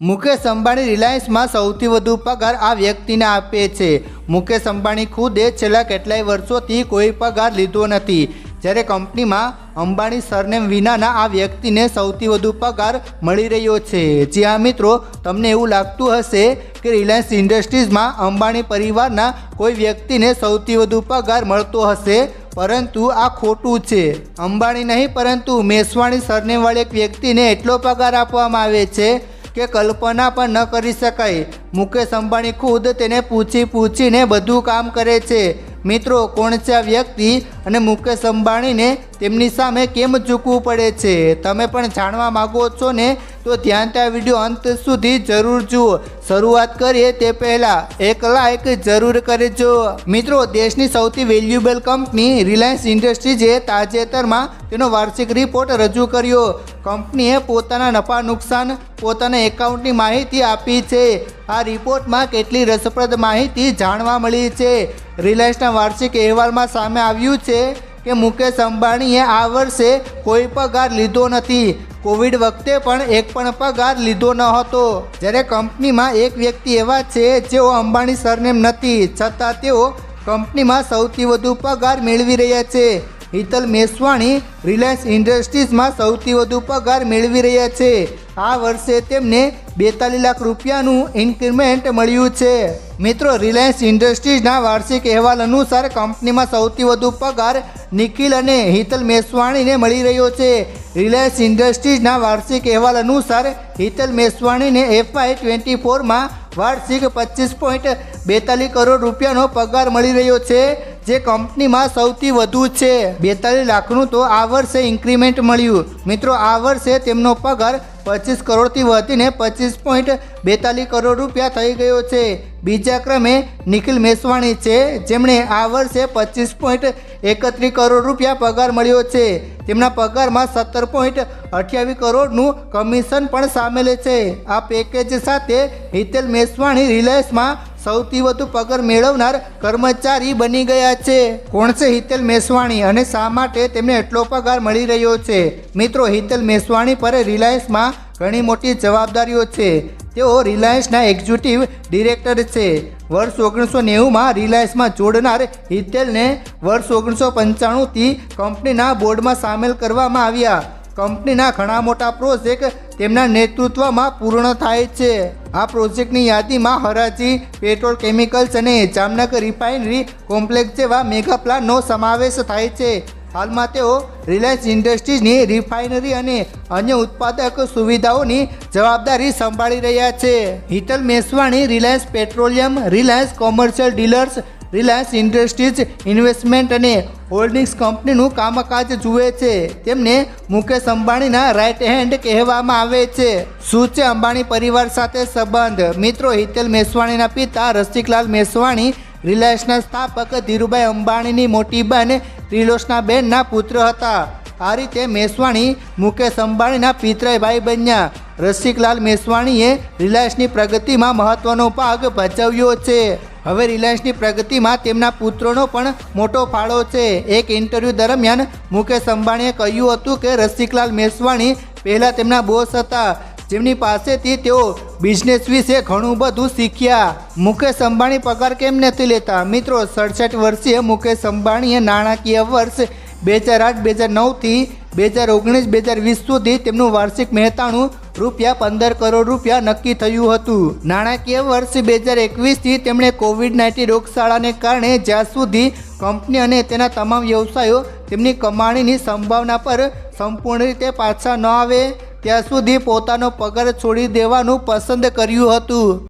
મુકેશ અંબાણી રિલાયન્સમાં સૌથી વધુ પગાર આ વ્યક્તિને આપે છે. મુકેશ અંબાણી ખુદે છેલ્લા કેટલાય વર્ષોથી કોઈ પગાર લીધો નથી. જ્યારે કંપનીમાં અંબાણી સરનેમ વિનાના આ વ્યક્તિને સૌથી વધુ પગાર મળી રહ્યો છે. જી હા મિત્રો, તમને એવું લાગતું હશે કે રિલાયન્સ ઇન્ડસ્ટ્રીઝમાં અંબાણી પરિવારના કોઈ વ્યક્તિને સૌથી વધુ પગાર મળતો હશે, પરંતુ આ ખોટું છે. અંબાણી નહીં, પરંતુ મેસવાણી સરનેમવાળી એક વ્યક્તિને એટલો પગાર આપવામાં આવે છે કે કલ્પના પણ ન કરી શકાય. મુકેશ અંબાણી ખુદ તેને પૂછી પૂછીને બધું કામ કરે છે. મિત્રો કોણ છે આ વ્યક્તિ અને મુકેશ અંબાણીને તેમની સામે કેમ ઝૂકવું પડે છે? તમે પણ જાણવા માગો છો ને? તો ધ્યાનથી આ વીડિયો અંત સુધી જરૂર જુઓ. શરૂઆત કરીએ તે પહેલાં એક લાઈક જરૂર કરજો. મિત્રો, દેશની સૌથી વેલ્યુએબલ કંપની રિલાયન્સ ઇન્ડસ્ટ્રીઝે તાજેતરમાં તેનો વાર્ષિક રિપોર્ટ રજૂ કર્યો. કંપનીએ પોતાના નફા નુકસાન, પોતાના એકાઉન્ટની માહિતી આપી છે. આ રિપોર્ટમાં કેટલી રસપ્રદ માહિતી જાણવા મળી છે. રિલાયન્સના વાર્ષિક અહેવાલમાં સામે આવ્યું છે કે મુકેશ અંબાણીએ આ વર્ષે કોઈ પગાર લીધો નથી. કોવિડ વખતે પણ એક પણ પગાર લીધો ન હતો. જ્યારે કંપનીમાં એક વ્યક્તિ એવા છે જેઓ અંબાણી સરનેમ નથી, છતાં તેઓ કંપનીમાં સૌથી વધુ પગાર મેળવી રહ્યા છે. હિતલ મેસવાણી રિલાયન્સ ઇન્ડસ્ટ્રીઝમાં સૌથી વધુ પગાર મેળવી રહ્યા છે. આ વર્ષે તેમને બેતાલીસ લાખ રૂપિયાનું ઇન્ક્રીમેન્ટ મળ્યું છે. મિત્રો રિલાયન્સ ઇન્ડસ્ટ્રીઝના વાર્ષિક અહેવાલ અનુસાર કંપનીમાં સૌથી વધુ પગાર નિખિલ અને હિતલ મેસવાણીને મળી રહ્યો છે. રિલાયન્સ ઇન્ડસ્ટ્રીઝના વાર્ષિક અહેવાલ અનુસાર હિતલ મેસવાણીને એફઆઈ ટ્વેન્ટી ફોરમાં વાર્ષિક પચીસ પોઈન્ટ બેતાલીસ કરોડ રૂપિયાનો પગાર મળી રહ્યો છે, જે કંપનીમાં સૌથી વધુ છે. બેતાલીસ લાખનું તો આ વર્ષે ઇન્ક્રીમેન્ટ મળ્યું. મિત્રો, આ વર્ષે તેમનો પગાર પચીસ કરોડથી વધીને પચીસ પોઈન્ટ બેતાલીસ કરોડ રૂપિયા થઈ ગયો છે. બીજા ક્રમે નિખિલ મેસવાણી છે. જેમણે આ વર્ષે પચીસ પોઈન્ટ એકત્રીસ કરોડ રૂપિયા પગાર મળ્યો છે. તેમના પગારમાં સત્તર પોઈન્ટ અઠ્યાવીસ કરોડનું કમિશન પણ સામેલ છે. આ પેકેજ સાથે હિતેલ મેસવાણી રિલાયન્સમાં સૌથી વધુ પગાર મેળવનાર કર્મચારી બની ગયા છે. કોણ છે હિતેલ મેસવાણી અને શા માટે તેમને એટલો પગાર મળી રહ્યો છે? મિત્રો, હિતેલ મેસવાણી પર રિલાયન્સમાં ઘણી મોટી જવાબદારીઓ છે. તેઓ રિલાયન્સના એક્ઝિક્યુટિવ ડિરેક્ટર છે. વર્ષ ઓગણીસો નેવુંમાં રિલાયન્સમાં જોડનાર હિતેલને વર્ષ ઓગણીસો પંચાણુંથી કંપનીના બોર્ડમાં સામેલ કરવામાં આવ્યા. કંપનીના ઘણા મોટા પ્રોજેક્ટ તેમના નેતૃત્વમાં પૂર્ણ થાય છે. આ પ્રોજેક્ટની યાદીમાં હરાજી, પેટ્રોલ, કેમિકલ્સ અને જામનગર રિફાઇનરી કોમ્પ્લેક્સ જેવા મેગા પ્લાનનો સમાવેશ થાય છે. હાલમાં તેઓ રિલાયન્સ ઇન્ડસ્ટ્રીઝની રિફાઇનરી અને અન્ય ઉત્પાદક સુવિધાઓની જવાબદારી સંભાળી રહ્યા છે. Hital Meswani, Reliance petroleum, Reliance commercial dealers Reliance industries investment અને હોલ્ડિંગ્સ કંપનીનું કામકાજ જુએ છે. તેમને મુકેશ અંબાણીના રાઇટ હેન્ડ કહેવામાં આવે છે. શું છે અંબાણી પરિવાર સાથે સંબંધ? મિત્રો, હિતેલ મેસવાણીના પિતા રસિકલાલ મેસવાણી રિલાયન્સના સ્થાપક ધીરુભાઈ અંબાણીની મોટી બહેન ત્રિલોચના બેનના પુત્ર હતા. આ રીતે મેસવાણી, મુકેશ અંબાણીના પિતરાય ભાઈ બન્યા. રસિકલાલ મેસવાણીએ રિલાયન્સની પ્રગતિમાં મહત્વનો ભાગ ભજવ્યો છે. હવે રિલાયન્સની પ્રગતિમાં તેમના પુત્રોનો પણ મોટો ફાળો છે. એક ઇન્ટરવ્યૂ દરમિયાન મુકેશ અંબાણીએ કહ્યું હતું કે રસિકલાલ મેસવાણી પહેલાં તેમના બોસ હતા. જેમની પાસેથી તેઓ બિઝનેસ વિશે ઘણું બધું શીખ્યા. મુકેશ અંબાણી પગાર કેમ નથી લેતા? મિત્રો, સડસઠ વર્ષીય મુકેશ અંબાણીએ નાણાકીય વર્ષ બે હજાર આઠ, બે હજાર નવથી બે હજાર ઓગણીસ, બે હજાર વીસ સુધી તેમનું વાર્ષિક મહેતાણું રૂપિયા પંદર કરોડ રૂપિયા નક્કી થયું હતું. નાણાકીય વર્ષ બે હજાર એકવીસથી તેમણે કોવિડ નાઇન્ટીન રોગશાળાને કારણે જ્યાં સુધી કંપની અને તેના તમામ વ્યવસાયો તેમની કમાણીની સંભાવના પર સંપૂર્ણ રીતે પાછા ન આવે, ત્યાં સુધી પોતાનો પગાર છોડી દેવાનું પસંદ કર્યું હતું.